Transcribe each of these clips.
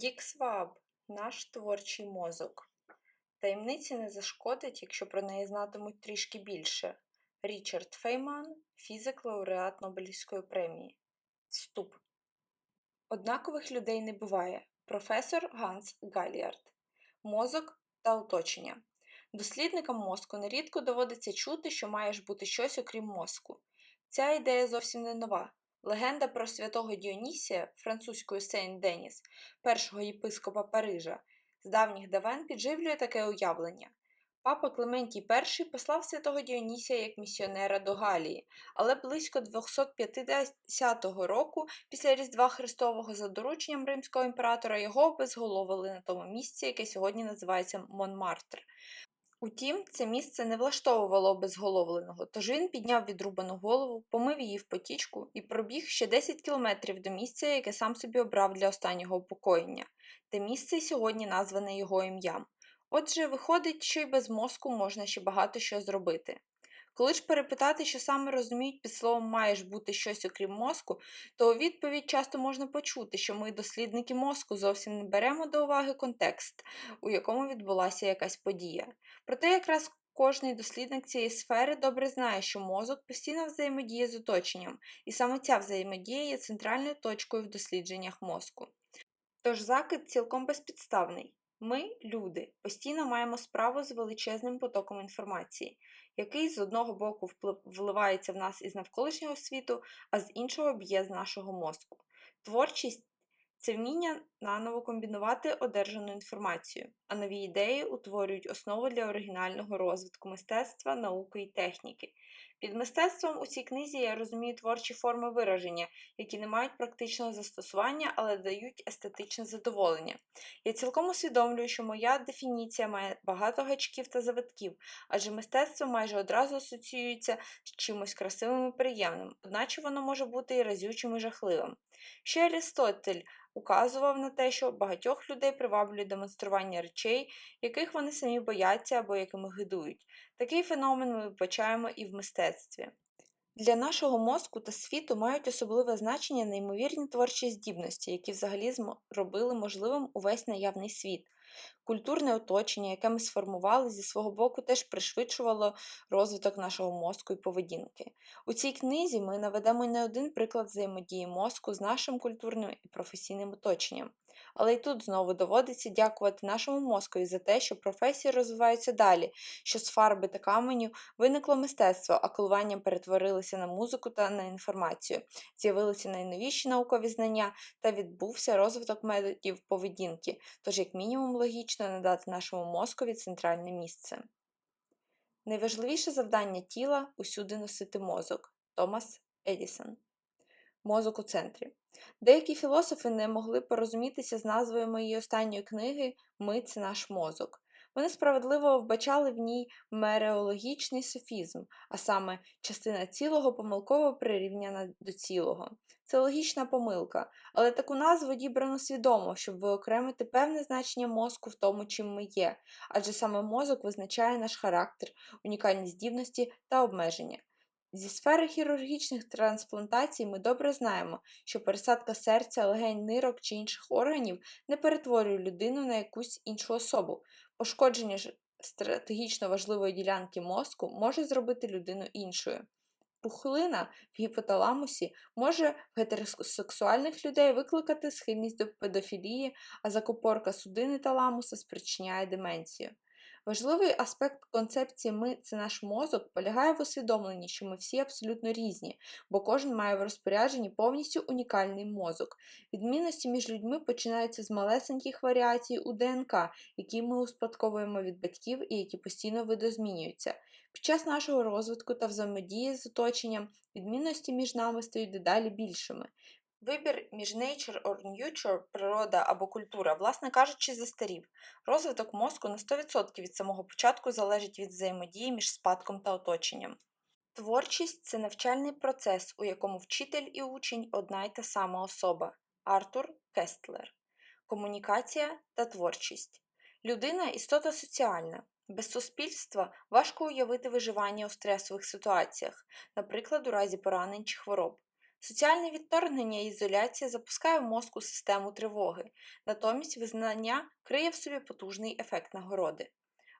Дік Сваб наш творчий мозок. Таємниці не зашкодить, якщо про неї знатимуть трішки більше. Річард Фейман, фізик лауреат Нобелівської премії. Вступ. Однакових людей не буває. Професор Ганс Галіард. Мозок та оточення. Дослідникам мозку нерідко доводиться чути, що маєш бути щось окрім мозку. Ця ідея зовсім не нова. Легенда про святого Діонісія, французькою Сейн Деніс, першого єпископа Парижа, з давніх давен підживлює таке уявлення. Папа Клементій І послав святого Діонісія як місіонера до Галії, але близько 250 року, після Різдва Христового, за дорученням римського імператора, його обезголовили на тому місці, яке сьогодні називається Монмартр. Утім, це місце не влаштовувало обезголовленого, тож він підняв відрубану голову, помив її в потічку і пробіг ще 10 кілометрів до місця, яке сам собі обрав для останнього упокоєння. Те місце сьогодні назване його ім'ям. Отже, виходить, що й без мозку можна ще багато що зробити. Коли ж перепитати, що саме розуміють під словом маєш бути щось окрім мозку, то у відповідь часто можна почути, що ми, дослідники мозку, зовсім не беремо до уваги контекст, у якому відбулася якась подія. Проте якраз кожний дослідник цієї сфери добре знає, що мозок постійно взаємодіє з оточенням, і саме ця взаємодія є центральною точкою в дослідженнях мозку. Тож закид цілком безпідставний. Ми, люди, постійно маємо справу з величезним потоком інформації, який з одного боку вливається в нас із навколишнього світу, а з іншого б'є з нашого мозку. Творчість це вміння наново комбінувати одержану інформацію, а нові ідеї утворюють основу для оригінального розвитку мистецтва, науки і техніки. Під мистецтвом у цій книзі я розумію творчі форми вираження, які не мають практичного застосування, але дають естетичне задоволення. Я цілком усвідомлюю, що моя дефініція має багато гачків та завитків, адже мистецтво майже одразу асоціюється з чимось красивим і приємним, одначе воно може бути і разючим і жахливим. Ще Арістотель указував на те, що багатьох людей приваблює демонстрування речей, яких вони самі бояться або якими гидують. Такий феномен ми вбачаємо і в мистецтві. Для нашого мозку та світу мають особливе значення неймовірні творчі здібності, які взагалі зробили можливим увесь наявний світ. Культурне оточення, яке ми сформували зі свого боку, теж пришвидшувало розвиток нашого мозку і поведінки. У цій книзі ми наведемо не один приклад взаємодії мозку з нашим культурним і професійним оточенням. Але й тут знову доводиться дякувати нашому мозкові за те, що професії розвиваються далі, що з фарби та каменю виникло мистецтво, а колуванням перетворилися на музику та на інформацію, з'явилися найновіші наукові знання та відбувся розвиток методів поведінки, тож, як мінімум, логічно надати нашому мозкові центральне місце. Найважливіше завдання тіла усюди носити мозок. Томас Едісон. Мозок у центрі. Деякі філософи не могли порозумітися з назвою моєї останньої книги Ми це наш мозок. Вони справедливо вбачали в ній мереологічний софізм, а саме частина цілого помилково прирівняна до цілого. Це логічна помилка, але таку назву дібрано свідомо, щоб виокремити певне значення мозку в тому, чим ми є, адже саме мозок визначає наш характер, унікальні здібності та обмеження. Зі сфери хірургічних трансплантацій ми добре знаємо, що пересадка серця, легень, нирок чи інших органів не перетворює людину на якусь іншу особу. Пошкодження ж стратегічно важливої ділянки мозку може зробити людину іншою. Пухлина в гіпоталамусі може в гетеросексуальних людей викликати схильність до педофілії, а закупорка судини таламуса спричиняє деменцію. Важливий аспект концепції ми це наш мозок полягає в усвідомленні, що ми всі абсолютно різні, бо кожен має в розпорядженні повністю унікальний мозок. Відмінності між людьми починаються з малесеньких варіацій у ДНК, які ми успадковуємо від батьків і які постійно видозмінюються. Під час нашого розвитку та взаємодії з оточенням відмінності між нами стають дедалі більшими. Вибір між nature or nurture, природа або культура, власне кажучи, застарів. Розвиток мозку на 100% від самого початку залежить від взаємодії між спадком та оточенням. Творчість це навчальний процес, у якому вчитель і учень одна й та сама особа. Артур Кестлер. Комунікація та творчість. Людина істота соціальна. Без суспільства важко уявити виживання у стресових ситуаціях, наприклад, у разі поранень чи хвороб. Соціальне відторгнення і ізоляція запускає в мозку систему тривоги, натомість визнання криє в собі потужний ефект нагороди.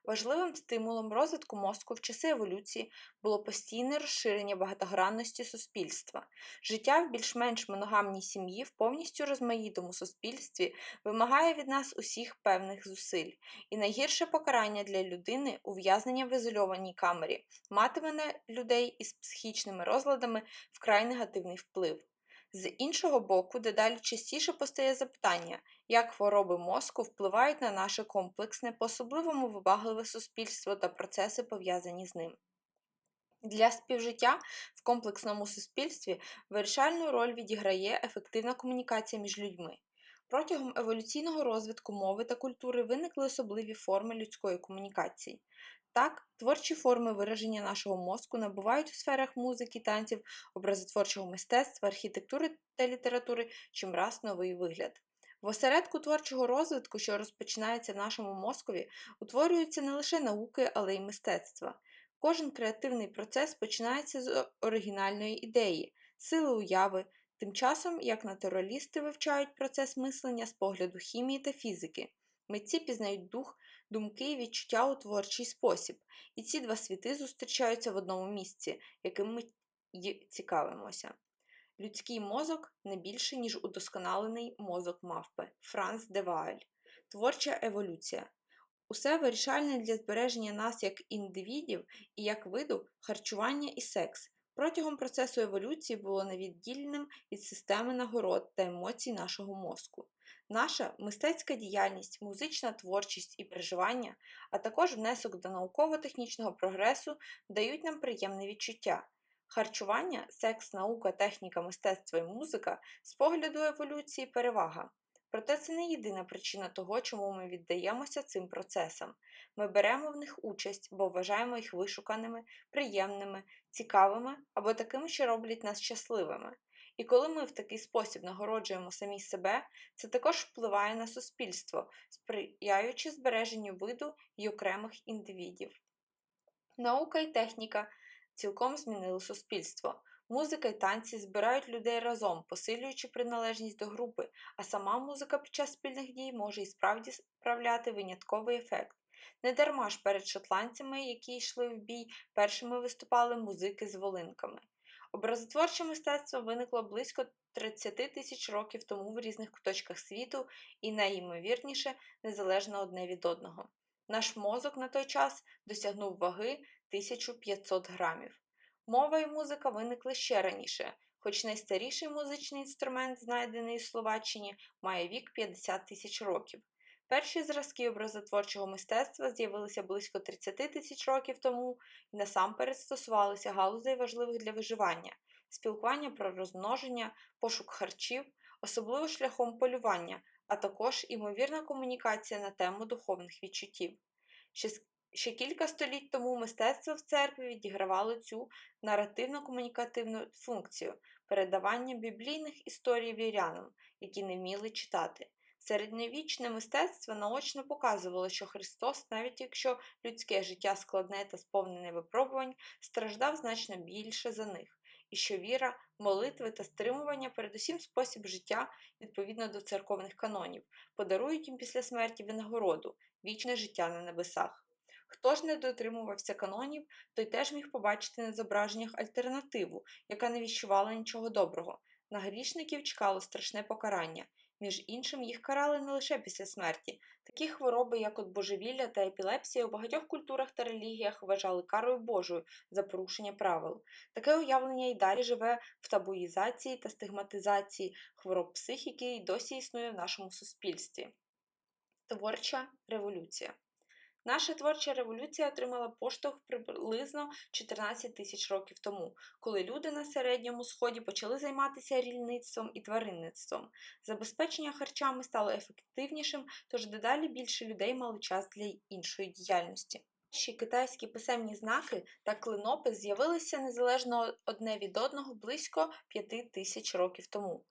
Важливим стимулом розвитку мозку в часи еволюції було постійне розширення багатогранності суспільства. Життя в більш-менш моногамній сім'ї в повністю розмаїтому суспільстві вимагає від нас усіх певних зусиль, і найгірше покарання для людини ув'язнення в ізольованій камері матиме на людей із психічними розладами вкрай негативний вплив. З іншого боку, дедалі частіше постає запитання, як хвороби мозку впливають на наше комплексне, по-особливому вибагливе суспільство та процеси, пов'язані з ним. Для співжиття в комплексному суспільстві вирішальну роль відіграє ефективна комунікація між людьми. Протягом еволюційного розвитку мови та культури виникли особливі форми людської комунікації. Так, творчі форми вираження нашого мозку набувають у сферах музики, танців, образотворчого мистецтва, архітектури та літератури чимраз новий вигляд. В осередку творчого розвитку, що розпочинається в нашому мозкові, утворюються не лише науки, але й мистецтва. Кожен креативний процес починається з оригінальної ідеї, сили уяви, тим часом як натуралісти вивчають процес мислення з погляду хімії та фізики. Митці пізнають дух, думки і відчуття у творчий спосіб, і ці два світи зустрічаються в одному місці, яким ми цікавимося. Людський мозок не більше, ніж удосконалений мозок мавпи Франц де Вааль. Творча еволюція. Усе вирішальне для збереження нас як індивідів і як виду харчування і секс. Протягом процесу еволюції було невіддільним від системи нагород та емоцій нашого мозку. Наша мистецька діяльність, музична творчість і переживання, а також внесок до науково-технічного прогресу дають нам приємне відчуття. Харчування, секс, наука, техніка, мистецтво і музика з погляду еволюції перевага. Проте це не єдина причина того, чому ми віддаємося цим процесам. Ми беремо в них участь, бо вважаємо їх вишуканими, приємними, цікавими або такими, що роблять нас щасливими. І коли ми в такий спосіб нагороджуємо самі себе, це також впливає на суспільство, сприяючи збереженню виду й окремих індивідів. Наука і техніка цілком змінили суспільство. Музика і танці збирають людей разом, посилюючи приналежність до групи, а сама музика під час спільних дій може і справді справляти винятковий ефект. Недарма ж перед шотландцями, які йшли в бій, першими виступали музики з волинками. Образотворче мистецтво виникло близько 30 тисяч років тому в різних куточках світу і, найімовірніше, незалежно одне від одного. Наш мозок на той час досягнув ваги 1500 грамів. Мова і музика виникли ще раніше, хоч найстаріший музичний інструмент, знайдений у Словаччині, має вік 50 тисяч років. Перші зразки образотворчого мистецтва з'явилися близько 30 тисяч років тому і насамперед стосувалися галузей важливих для виживання, спілкування про розмноження, пошук харчів, особливо шляхом полювання, а також імовірна комунікація на тему духовних відчуттів. Ще кілька століть тому мистецтво в церкві відігравало цю наративно-комунікативну функцію передавання біблійних історій вірянам, які не вміли читати. Середньовічне мистецтво наочно показувало, що Христос, навіть якщо людське життя складне та сповнене випробувань, страждав значно більше за них, і що віра, молитви та стримування, передусім спосіб життя, відповідно до церковних канонів, подарують їм після смерті винагороду, вічне життя на небесах. Хто ж не дотримувався канонів, той теж міг побачити на зображеннях альтернативу, яка не віщувала нічого доброго. На грішників чекало страшне покарання. Між іншим, їх карали не лише після смерті. Такі хвороби, як от божевілля та епілепсія, у багатьох культурах та релігіях вважали карою Божою за порушення правил. Таке уявлення й далі живе в табуїзації та стигматизації хвороб психіки і досі існує в нашому суспільстві. Творча революція. Наша творча революція отримала поштовх приблизно 14 тисяч років тому, коли люди на середньому сході почали займатися рільництвом і тваринництвом. Забезпечення харчами стало ефективнішим, тож дедалі більше людей мали час для іншої діяльності. Перші китайські писемні знаки та клинопис з'явилися незалежно одне від одного близько 5 тисяч років тому.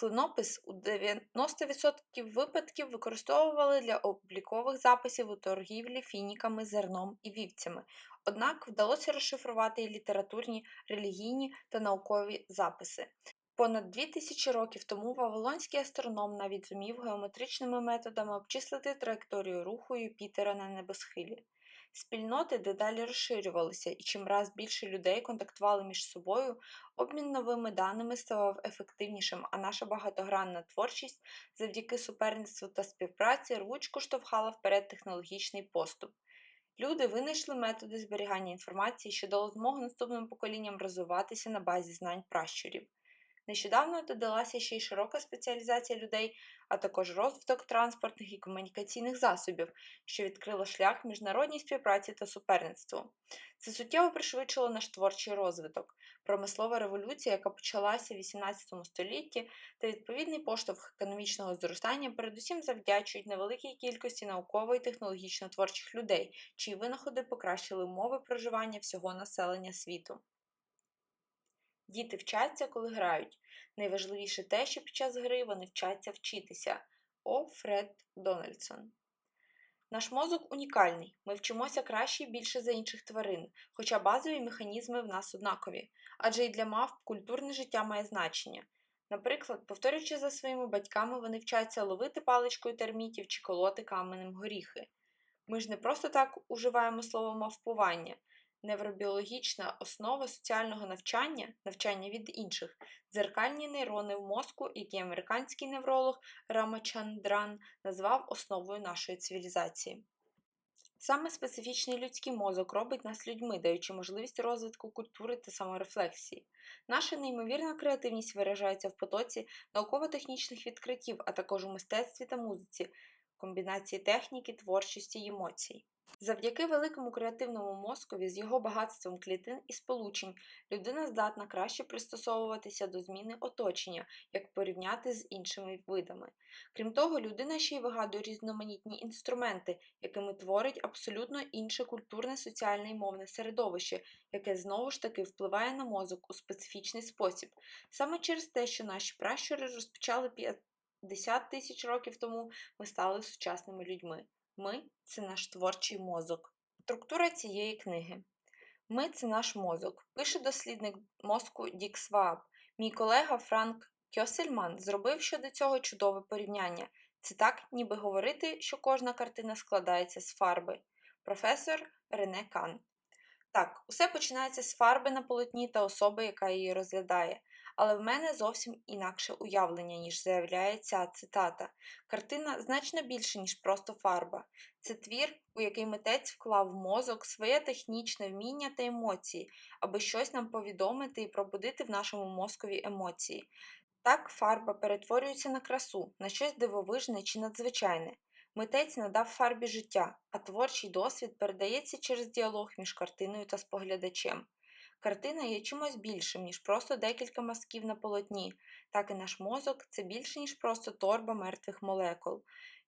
Клинопис у 90% випадків використовували для облікових записів у торгівлі фініками, зерном і вівцями, однак вдалося розшифрувати і літературні, релігійні та наукові записи. Понад дві тисячі років тому вавилонський астроном навіть зумів геометричними методами обчислити траєкторію руху Юпітера на небосхилі. Спільноти дедалі розширювалися, і чим раз більше людей контактували між собою, обмін новими даними ставав ефективнішим, а наша багатогранна творчість завдяки суперництву та співпраці рвучко штовхала вперед технологічний поступ. Люди винайшли методи зберігання інформації, що дало змогу наступним поколінням розвиватися на базі знань пращурів. Нещодавно додалася ще й широка спеціалізація людей, а також розвиток транспортних і комунікаційних засобів, що відкрило шлях міжнародній співпраці та суперництву. Це суттєво пришвидшило наш творчий розвиток, промислова революція, яка почалася в XVIII столітті, та відповідний поштовх економічного зростання передусім завдячують невеликій кількості науково і технологічно творчих людей, чиї винаходи покращили умови проживання всього населення світу. Діти вчаться, коли грають. Найважливіше те, що під час гри вони вчаться вчитися. О. Фред Дональдсон. Наш мозок унікальний. Ми вчимося краще і більше за інших тварин, хоча базові механізми в нас однакові, адже і для мавп культурне життя має значення. Наприклад, повторюючи за своїми батьками, вони вчаться ловити паличкою термітів чи колоти каменем горіхи. Ми ж не просто так уживаємо слово мавпування. Невробіологічна основа соціального навчання, навчання від інших, дзеркальні нейрони в мозку, які американський невролог Рамачандран назвав основою нашої цивілізації. Саме специфічний людський мозок робить нас людьми, даючи можливість розвитку культури та саморефлексії. Наша неймовірна креативність виражається в потоці науково-технічних відкриттів, а також у мистецтві та музиці, комбінації техніки, творчості й емоцій. Завдяки великому креативному мозкові з його багатством клітин і сполучень людина здатна краще пристосовуватися до зміни оточення, як порівняти з іншими видами. Крім того, людина ще й вигадує різноманітні інструменти, якими творить абсолютно інше культурне, соціальне і мовне середовище, яке знову ж таки впливає на мозок у специфічний спосіб. Саме через те, що наші пращури розпочали 50 тисяч років тому, ми стали сучасними людьми. Ми це наш творчий мозок. Структура цієї книги. Ми це наш мозок. Пише дослідник мозку Дік Сваб. Мій колега Франк Кьосельман зробив щодо цього чудове порівняння. Це так, ніби говорити, що кожна картина складається з фарби. Професор Рене Кан. Так, усе починається з фарби на полотні та особи, яка її розглядає. Але в мене зовсім інакше уявлення, ніж заявляє ця цитата. Картина значно більше, ніж просто фарба. Це твір, у який митець вклав в мозок своє технічне вміння та емоції, аби щось нам повідомити і пробудити в нашому мозкові емоції. Так фарба перетворюється на красу, на щось дивовижне чи надзвичайне. Митець надав фарбі життя, а творчий досвід передається через діалог між картиною та споглядачем. Картина є чимось більшим, ніж просто декілька мазків на полотні, так і наш мозок це більше, ніж просто торба мертвих молекул.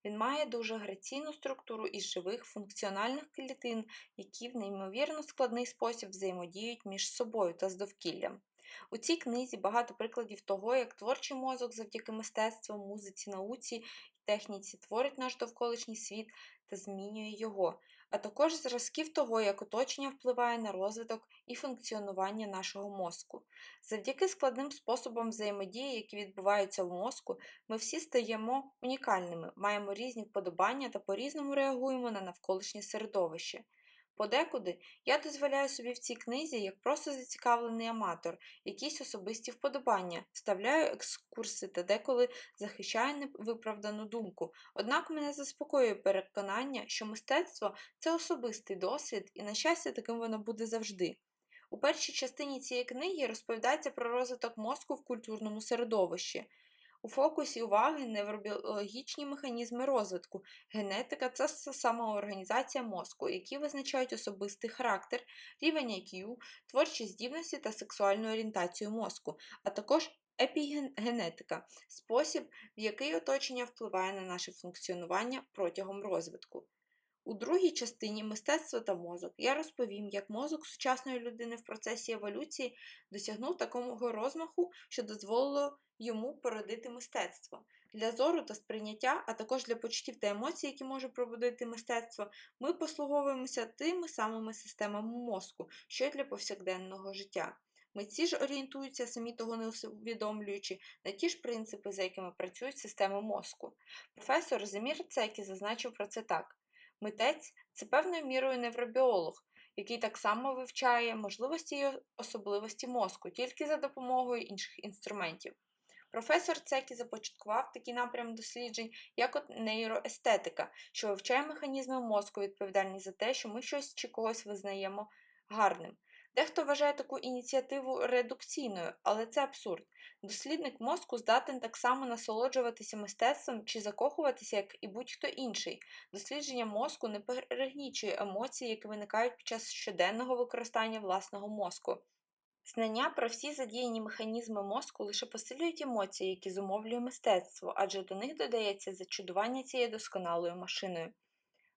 Він має дуже граційну структуру із живих функціональних клітин, які в неймовірно складний спосіб взаємодіють між собою та з довкіллям. У цій книзі багато прикладів того, як творчий мозок завдяки мистецтву, музиці, науці і техніці творить наш довколишній світ та змінює його, а також зразків того, як оточення впливає на розвиток і функціонування нашого мозку. Завдяки складним способам взаємодії, які відбуваються в мозку, ми всі стаємо унікальними, маємо різні вподобання та по-різному реагуємо на навколишнє середовище. Подекуди я дозволяю собі в цій книзі, як просто зацікавлений аматор, якісь особисті вподобання, вставляю екскурси та деколи захищаю невиправдану думку. Однак мене заспокоює переконання, що мистецтво це особистий досвід, і, на щастя, таким воно буде завжди. У першій частині цієї книги розповідається про розвиток мозку в культурному середовищі. У фокусі уваги невробіологічні механізми розвитку. Генетика це самоорганізація мозку, які визначають особистий характер, рівень IQ, творчі здібності та сексуальну орієнтацію мозку, а також епігенетика спосіб, в який оточення впливає на наше функціонування протягом розвитку. У другій частині мистецтво та мозок я розповім, як мозок сучасної людини в процесі еволюції досягнув такого розмаху, що дозволило йому породити мистецтво. Для зору та сприйняття, а також для почуттів та емоцій, які може пробудити мистецтво, ми послуговуємося тими самими системами мозку, що й для повсякденного життя. Митці ж орієнтуються, самі того не усвідомлюючи, на ті ж принципи, за якими працюють системи мозку. Професор Земір Цекі зазначив про це так: митець це певною мірою невробіолог, який так само вивчає можливості і особливості мозку тільки за допомогою інших інструментів. Професор Цекі започаткував такий напрям досліджень, як от нейроестетика, що вивчає механізми мозку, відповідальні за те, що ми щось чи когось визнаємо гарним. Дехто вважає таку ініціативу редукційною, але це абсурд. Дослідник мозку здатен так само насолоджуватися мистецтвом чи закохуватися, як і будь-хто інший. Дослідження мозку не перегнічує емоції, які виникають під час щоденного використання власного мозку. Знання про всі задіяні механізми мозку лише посилюють емоції, які зумовлює мистецтво, адже до них додається зачудування цією досконалою машиною.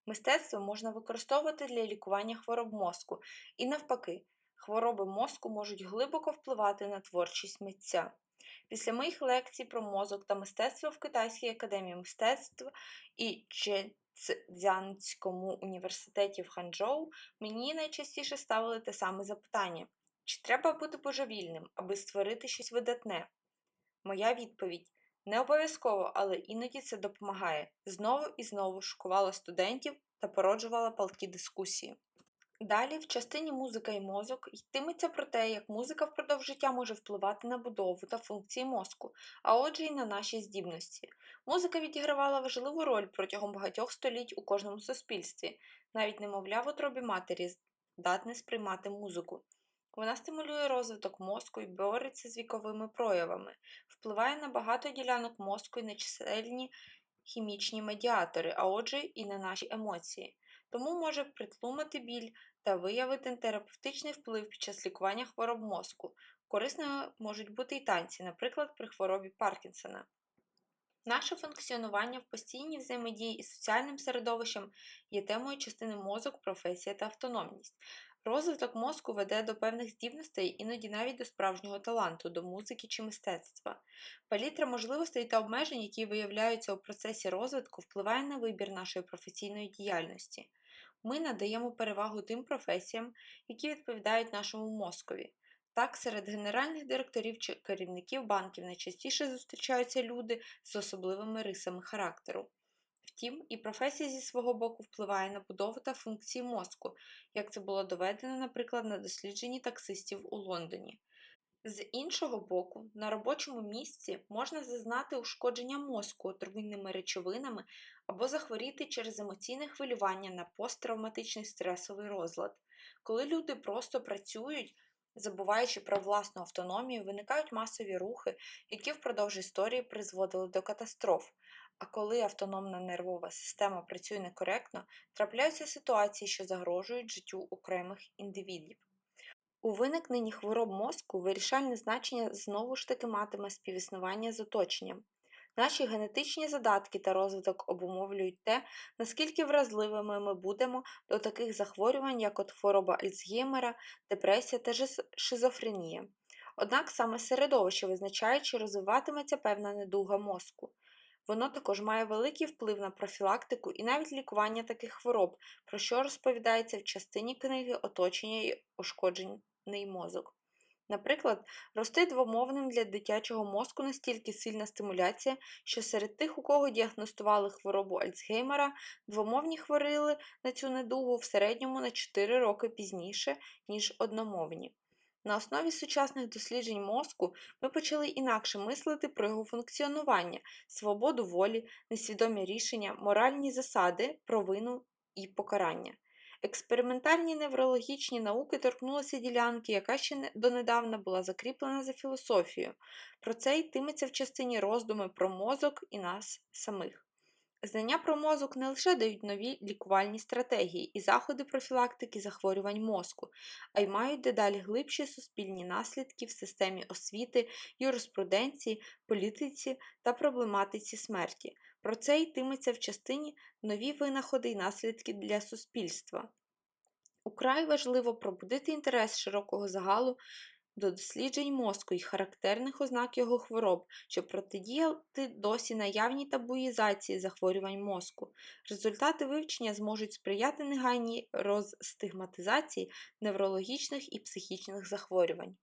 Мистецтво можна використовувати для лікування хвороб мозку, і навпаки, хвороби мозку можуть глибоко впливати на творчість митця. Після моїх лекцій про мозок та мистецтво в Китайській академії мистецтв і Чжецзянському університеті в Ханчжоу мені найчастіше ставили те саме запитання: чи треба бути божевільним, аби створити щось видатне? Моя відповідь не обов'язково, але іноді це допомагає. Знову і знову шокувала студентів та породжувала палкі дискусії. Далі, в частині музика і мозок йтиметься про те, як музика впродовж життя може впливати на будову та функції мозку, а отже, й на наші здібності. Музика відігравала важливу роль протягом багатьох століть у кожному суспільстві, навіть немовля в утробі матері здатне сприймати музику. Вона стимулює розвиток мозку і бореться з віковими проявами, впливає на багато ділянок мозку і на чисельні хімічні медіатори, а отже, і на наші емоції. Тому може притлумати біль та виявити терапевтичний вплив під час лікування хвороб мозку. Корисними можуть бути і танці, наприклад, при хворобі Паркінсона. Наше функціонування в постійній взаємодії із соціальним середовищем є темою частини мозок, професія та автономність. Розвиток мозку веде до певних здібностей, іноді навіть до справжнього таланту, до музики чи мистецтва. Палітра можливостей та обмежень, які виявляються у процесі розвитку, впливає на вибір нашої професійної діяльності. Ми надаємо перевагу тим професіям, які відповідають нашому мозкові. Так, серед генеральних директорів чи керівників банків найчастіше зустрічаються люди з особливими рисами характеру. Втім, і професія зі свого боку впливає на будову та функції мозку, як це було доведено, наприклад, на дослідженні таксистів у Лондоні. З іншого боку, на робочому місці можна зазнати ушкодження мозку отруйними речовинами або захворіти через емоційне хвилювання на посттравматичний стресовий розлад. Коли люди просто працюють, забуваючи про власну автономію, виникають масові рухи, які впродовж історії призводили до катастроф. А коли автономна нервова система працює некоректно, трапляються ситуації, що загрожують життю окремих індивідів. У виникненні хвороб мозку вирішальне значення знову ж таки матиме співіснування з оточенням. Наші генетичні задатки та розвиток обумовлюють те, наскільки вразливими ми будемо до таких захворювань, як от хвороба Альцгеймера, депресія та шизофренія. Однак саме середовище визначає, чи розвиватиметься певна недуга мозку. Воно також має великий вплив на профілактику і навіть лікування таких хвороб, про що розповідається в частині книги Оточення і ошкоджений мозок. Наприклад, рости двомовним для дитячого мозку настільки сильна стимуляція, що серед тих, у кого діагностували хворобу Альцгеймера, двомовні хворили на цю недугу в середньому на 4 роки пізніше, ніж одномовні. На основі сучасних досліджень мозку ми почали інакше мислити про його функціонування, свободу волі, несвідомі рішення, моральні засади, провину і покарання. Експериментальні неврологічні науки торкнулися ділянки, яка ще донедавна була закріплена за філософією. Про це йтиметься в частині роздуми про мозок і нас самих. Знання про мозок не лише дають нові лікувальні стратегії і заходи профілактики захворювань мозку, а й мають дедалі глибші суспільні наслідки в системі освіти, юриспруденції, політиці та проблематиці смерті. Про це йтиметься в частині нові винаходи і наслідки для суспільства. Украй важливо пробудити інтерес широкого загалу до досліджень мозку і характерних ознак його хвороб, щоб протидіяти досі наявній табуїзації захворювань мозку. Результати вивчення зможуть сприяти негайній розстигматизації неврологічних і психічних захворювань.